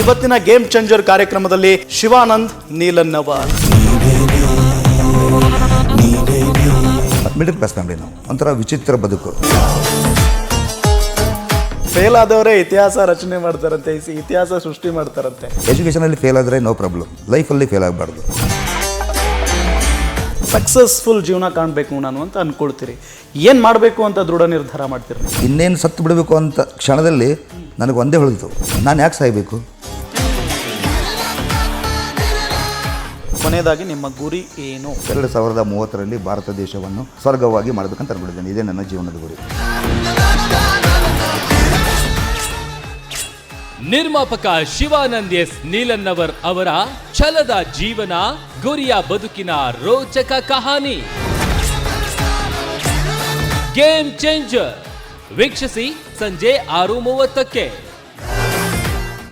ಇವತ್ತಿನ game changer ಕಾರ್ಯಕ್ರಮದಲ್ಲಿ Shivanand Neelannavar middle class family ನಾವು. ಒಂಥರ ವಿಚಿತ್ರ ಬದುಕು. ಫೇಲ್ ಆದವರೇ ಇತಿಹಾಸ ರಚನೆ ಮಾಡ್ತಾರಂತೆ ಈ ಇತಿಹಾಸ ಸೃಷ್ಟಿ ಮಾಡ್ತಾರಂತೆ. ಎಜುಕೇಷನಲ್ಲಿ ಫೇಲ್ ಆದರೆ ನೋ ಪ್ರಾಬ್ಲಮ್ ಲೈಫಲ್ಲಿ ಫೇಲ್ ಆಗಬಾರ್ದು. ಸಕ್ಸಸ್ಫುಲ್ ಜೀವನ ಕಾಣಬೇಕು ನಾನು ಅಂತ ಅನ್ಕೊಳ್ತೀರಿ. ಏನು ಮಾಡಬೇಕು ಅಂತ ದೃಢ ನಿರ್ಧಾರ ಮಾಡ್ತೀರಿ? ಇನ್ನೇನು ಸತ್ತು ಬಿಡಬೇಕು ಅಂತ ಕ್ಷಣದಲ್ಲಿ ನನಗೆ ಒಂದೇ ಹೊಳಿತು ನಾನು ಯಾಕೆ ಸಾಯಬೇಕು? ಕೊನೆಯದಾಗಿ ನಿಮ್ಮ ಗುರಿ ಏನು? ಎರಡು ಸಾವಿರದ ಮೂವತ್ತರಲ್ಲಿ ಭಾರತ ದೇಶವನ್ನು ಸ್ವರ್ಗವಾಗಿ ಮಾಡಬೇಕಂತ ಅನ್ಕೊಂಡಿದ್ದೇನೆ ಇದೇ ನನ್ನ ಜೀವನದ ಗುರಿ. ನಿರ್ಮಾಪಕ ಶಿವಾನಂದ್ ಎಸ್ ನೀಲನ್ನವರ್ ಅವರ ಛಲದ ಜೀವನ ಗುರಿಯ ಬದುಕಿನ ರೋಚಕ ಕಹಾನಿ. ಗೇಮ್ ಚೇಂಜರ್ ವೀಕ್ಷಿಸಿ ಸಂಜೆ ಆರು ಮೂವತ್ತಕ್ಕೆ.